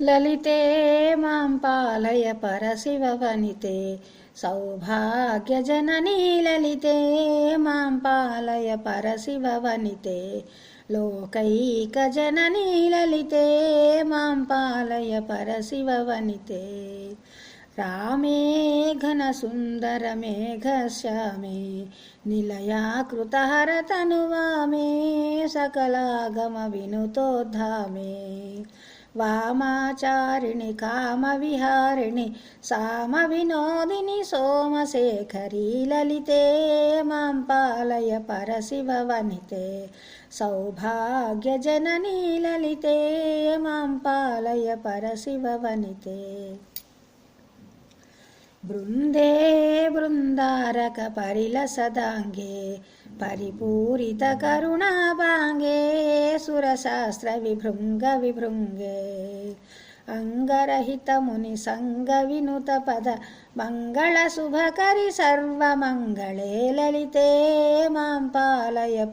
ललिते मां पालय परशिववनिते सौभाग्यजननी ललिते मां पालय परशिववनिते लोकैकजननी ललिते मां पालय परशिववनिते रामे घनसुन्दरमेघश्यामे निलयाकृतहरतनुवामे सकलागमविनुतोद्धामे వామాచారిణి కామవిహారిణి సామ వినోదిని సోమశేఖరీ లలితే మాం పాలయ పరశివ వనితే సౌభాగ్యజననీ లలితే మాం పాలయ పరశివ వనితే బృందే బృందారక పరిలసదాంగే పరిపూరిత కరుణాభాంగే సురశాస్త్ర విభృంగ విభృంగే. అంగరహిత ముని సంగ వినుత పద మంగళ శుభకరి సర్వమంగళే లలితే మాం పాలయ